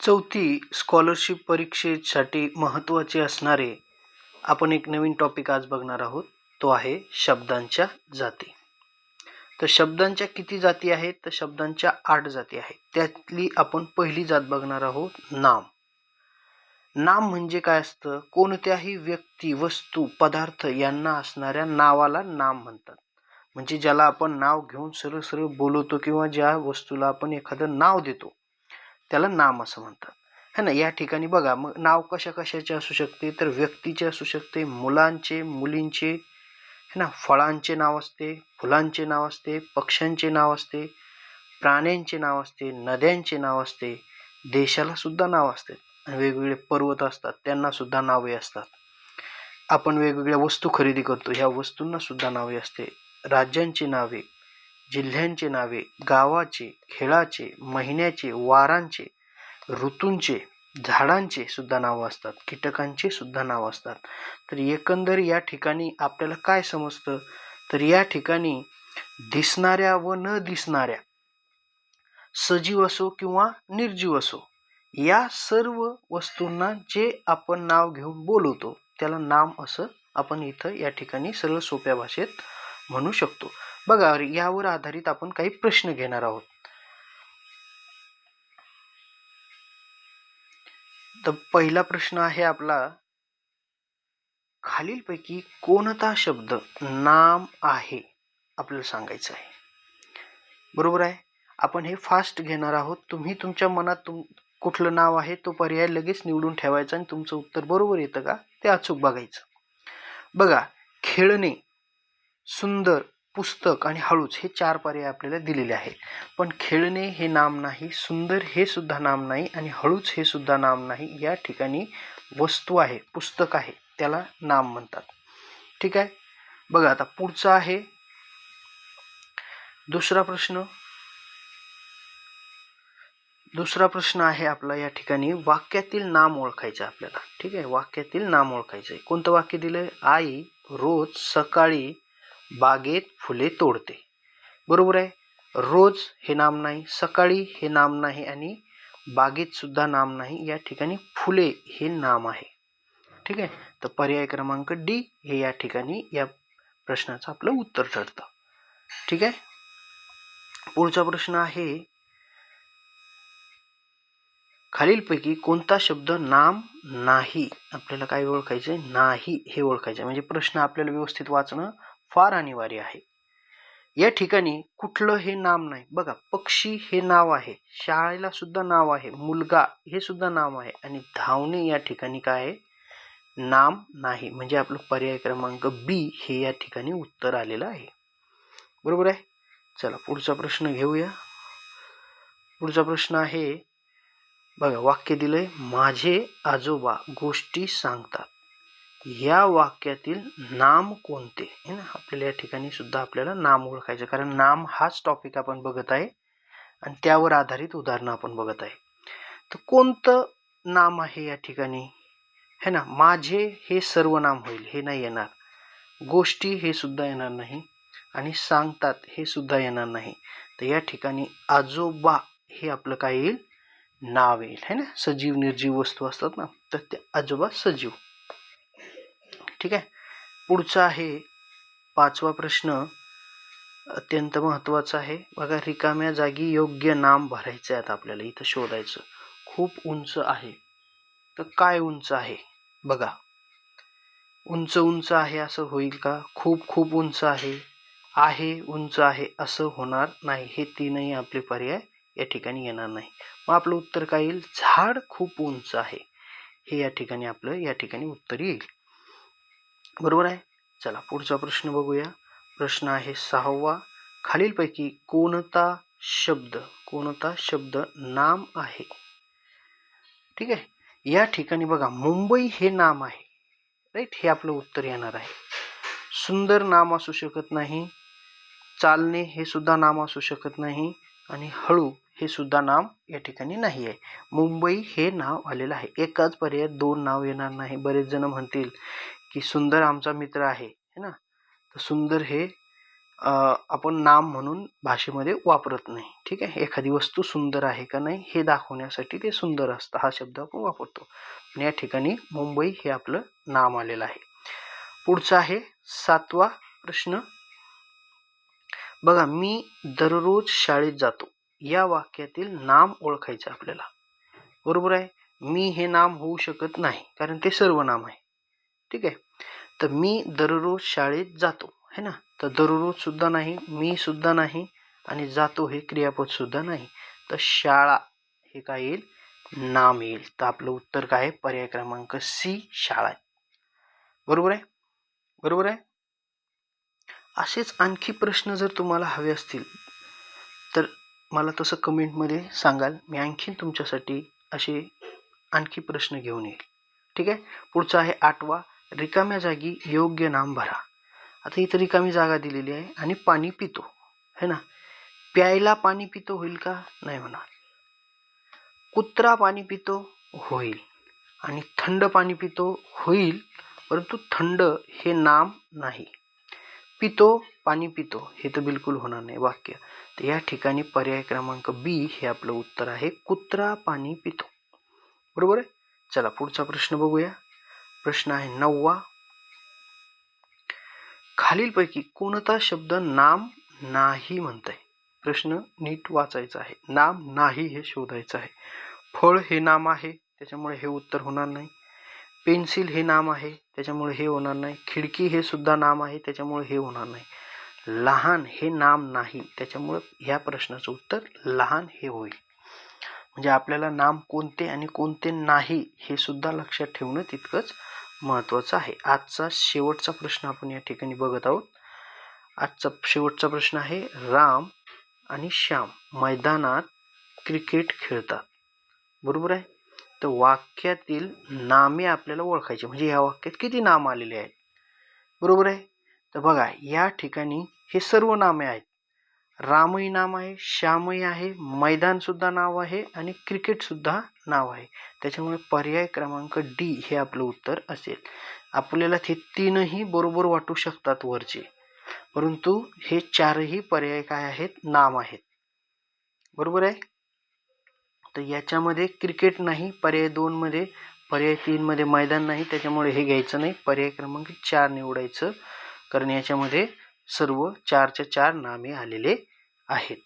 चौथी स्कॉलरशिप परीक्षेसाठी महत्त्वाचे असणारे आपण एक नवीन टॉपिक आज बघणार आहोत. तो आहे शब्दांच्या जाती. तर शब्दांच्या किती जाती आहेत? तर शब्दांच्या आठ जाती आहेत. त्यातली आपण पहिली जात बघणार आहोत नाम. नाम म्हणजे काय असतं? कोणत्याही व्यक्ती वस्तू पदार्थ यांना असणाऱ्या नावाला नाम म्हणतात. म्हणजे ज्याला आपण नाव घेऊन सरळ सरळ बोलवतो किंवा ज्या वस्तूला आपण एखादं नाव देतो. त्याला नाम असं म्हणतात. है ना? या ठिकाणी बघा मग नाव कशा कशाचे असू शकते? तर व्यक्तीचे असू शकते मुलांचे मुलींचे है ना? फळांचे नाव असते फुलांचे नाव असते पक्ष्यांचे नाव असते प्राण्यांचे नाव असते नद्यांचे नाव असते देशाला सुद्धा नाव असते. वेगवेगळे पर्वत असतात त्यांना सुद्धा नावे असतात. आपण वेगवेगळ्या वस्तू खरेदी करतो ह्या वस्तूंना सुद्धा नावे असते. राज्यांची नावे जिल्ह्यांचे नावे गावाचे खेळाचे महिन्याचे वारांचे ऋतूंचे झाडांचे सुद्धा नावं असतात कीटकांचे सुद्धा नावं असतात. तर एकंदर या ठिकाणी आपल्याला काय समजतं? तर या ठिकाणी दिसणाऱ्या व न दिसणाऱ्या सजीव असो किंवा निर्जीव असो या सर्व वस्तूंना जे आपण नाव घेऊन बोलवतो त्याला नाम असं आपण इथं या ठिकाणी सरळ सोप्या भाषेत म्हणू शकतो. बघा यावर आधारित आपण काही प्रश्न घेणार आहोत. तर पहिला प्रश्न आहे आपला खालीलपैकी कोणता शब्द नाम आहे? आपल्याला सांगायचं आहे. बरोबर आहे? आपण हे फास्ट घेणार आहोत. तुम्ही तुमच्या मनात तुम कुठलं नाव आहे तो पर्याय लगेच निवडून ठेवायचा आणि तुमचं उत्तर बरोबर येतं का? ते अचूक बघायचं. बघा खेळणे सुंदर पुस्तक आणि हळूच हे चार पर्याय आपल्याला दिलेले आहेत. पण खेळणे हे नाम नाही सुंदर हे सुद्धा नाम नाही आणि हळूच हे सुद्धा नाम नाही या ठिकाणी वस्तू आहे पुस्तक आहे त्याला नाम म्हणतात. ठीक आहे? बघा आता पुढचा आहे. दुसरा प्रश्न. दुसरा प्रश्न आहे आपला या ठिकाणी वाक्यातील नाम ओळखायचं आपल्याला. ठीक आहे? वाक्यातील नाम ओळखायचं आहे. कोणतं वाक्य दिलं आई रोज सकाळी बागेत फुले तोडते. बरोबर आहे? रोज हे नाम नाही सकाळी हे नाम नाही आणि बागेत सुद्धा नाम नाही या ठिकाणी फुले हे नाम आहे. ठीक आहे? तर पर्याय क्रमांक डी हे या ठिकाणी या प्रश्नाचं आपलं उत्तर ठरतं. ठीक आहे? पुढचा प्रश्न आहे खालीलपैकी कोणता शब्द नाम नाही? आपल्याला काय ओळखायचं नाही हे ओळखायचं म्हणजे प्रश्न आपल्याला व्यवस्थित वाचणं फार अनिवार्य आहे. या ठिकाणी कुठलं हे नाम नाही. बघा पक्षी हे नाव आहे. शाळेला सुद्धा नाव आहे. मुलगा हे सुद्धा नाव आहे. आणि धावणे या ठिकाणी काय आहे? नाम नाही. म्हणजे आपलं पर्याय क्रमांक बी हे या ठिकाणी उत्तर आलेलं आहे. बरोबर आहे? चला पुढचा प्रश्न घेऊया. पुढचा प्रश्न आहे बघा वाक्य दिलंय माझे आजोबा गोष्टी सांगतात. या वाक्यातील नाम कोणते? है ना आपल्याला या ठिकाणी सुद्धा आपल्याला नाम ओळखायचं कारण नाम हाच टॉपिक आपण बघत आहे. आणि त्यावर आधारित उदाहरणं आपण बघत आहे. तर कोणतं नाम आहे या ठिकाणी? है ना? माझे हे सर्व नाम होईल हे नाही येणार. गोष्टी हे सुद्धा येणार नाही. आणि सांगतात हे सुद्धा येणार नाही. तर या ठिकाणी आजोबा हे आपलं काय येईल? नाव येईल. है ना? सजीव निर्जीव वस्तू असतात ना? तर ते आजोबा सजीव. ठीक आहे? पुढचा आहे पाचवा प्रश्न. अत्यंत महत्त्वाचा आहे. बघा रिकाम्या जागी योग्य नाम भरायचं आहे आता आपल्याला. इथं शोधायचं. खूप उंच आहे. तर काय उंच आहे? बघा. उंच उंच आहे असं होईल का? खूप खूप उंच आहे. आहे उंच आहे असं होणार नाही. हे तीनही आपले पर्याय या ठिकाणी येणार नाही. मग आपलं उत्तर काय येईल? झाड खूप उंच आहे. हे या ठिकाणी आपलं या ठिकाणी उत्तर येईल. बरोबर आहे? चला पुढचा प्रश्न बघूया. प्रश्न आहे सहावा. खालीलपैकी कोणता शब्द कोणता शब्द नाम आहे? ठीक आहे? या ठिकाणी बघा मुंबई हे नाम आहे. राईट हे आपलं उत्तर येणार आहे. सुंदर नाम असू शकत नाही. चालणे हे सुद्धा नाम असू शकत नाही. आणि हळू हे सुद्धा नाम या ठिकाणी नाही आहे. मुंबई हे नाव आलेलं आहे. एकाच पर्याय दोन नाव येणार नाही. बरेच जण म्हणतील की सुंदर आमचा मित्र आहे है ना? तर सुंदर हे आपण नाम म्हणून भाषेमध्ये वापरत नाही ठीक आहे? एखादी वस्तू सुंदर आहे का नाही हे दाखवण्यासाठी ते सुंदर असतं हा शब्द आपण वापरतो. आणि या ठिकाणी मुंबई हे आपलं नाम आलेलं आहे. पुढचा आहे सातवा प्रश्न. बघा मी दररोज शाळेत जातो. या वाक्यातील नाम ओळखायचं आपल्याला. बरोबर आहे? मी हे नाम होऊ शकत नाही कारण ते सर्व नाम आहे. ठीक आहे? तर मी दररोज शाळेत जातो है ना? तर दररोजसुद्धा नाही मी सुद्धा नाही आणि जातो हे क्रियापदसुद्धा नाही. तर शाळा हे काय येईल? नाम येईल. तर आपलं उत्तर काय आहे? पर्याय क्रमांक सी शाळा. आहे बरोबर आहे? बरोबर आहे? असेच आणखी प्रश्न जर तुम्हाला हवे असतील तर मला तसं कमेंटमध्ये सांगाल. मी आणखीन तुमच्यासाठी असे आणखी प्रश्न घेऊन येईल. ठीक आहे? पुढचा आहे आठवा रिकाम्या जागी योग्य नाम भरा. आता इथं रिकामी जागा दिलेली आहे आणि पाणी पितो है ना? प्यायला पाणी पितो होईल का? नाही म्हणा कुत्रा पाणी पितो होईल आणि थंड पाणी पितो होईल परंतु थंड हे नाम नाही. पितो पाणी पितो हे तर बिलकुल होणार नाही वाक्य. तर या ठिकाणी पर्याय क्रमांक बी हे आपलं उत्तर आहे कुत्रा पाणी पितो. बरोबर आहे? चला पुढचा प्रश्न बघूया. प्रश्न आहे नववा. खालीलपैकी कोणता शब्द नाम नाही म्हणत आहे प्रश्न नीट वाचायचा आहे. नाम नाही हे शोधायचं आहे. फळ हे नाम आहे त्याच्यामुळे हे उत्तर होणार नाही. पेन्सिल हे नाम आहे त्याच्यामुळे हे होणार नाही. खिडकी हे सुद्धा नाम आहे त्याच्यामुळे हे होणार नाही. लहान हे नाम नाही त्याच्यामुळे ह्या प्रश्नाचं उत्तर लहान हे होईल. म्हणजे आपल्याला नाम कोणते आणि कोणते नाही हे सुद्धा लक्षात ठेवणं तितकंच महत्त्वाचं आहे. आजचा शेवटचा प्रश्न आपण या ठिकाणी बघत आहोत. आजचा शेवटचा प्रश्न आहे राम आणि श्याम मैदानात क्रिकेट खेळतात. बरोबर आहे? तर वाक्यातील नामे आपल्याला ओळखायची म्हणजे या वाक्यात किती नाम आलेले आहेत? बरोबर आहे? तर बघा या ठिकाणी हे सर्व नामे आहेत. रामही नाम आहे श्यामही आहे मैदानसुद्धा नाव आहे आणि क्रिकेटसुद्धा नाव आहे. त्याच्यामुळे पर्याय क्रमांक डी हे आपलं उत्तर असेल. आपल्याला ते तीनही बरोबर वाटू शकतात वरचे. परंतु हे चारही पर्याय काय आहेत? नाम आहेत. बरोबर आहे? तर याच्यामध्ये क्रिकेट नाही पर्याय दोनमध्ये पर्याय तीनमध्ये मैदान नाही त्याच्यामुळे हे घ्यायचं नाही. पर्याय क्रमांक चार निवडायचं. कारण याच्यामध्ये सर्व चारच्या चार नामे आलेले आहेत.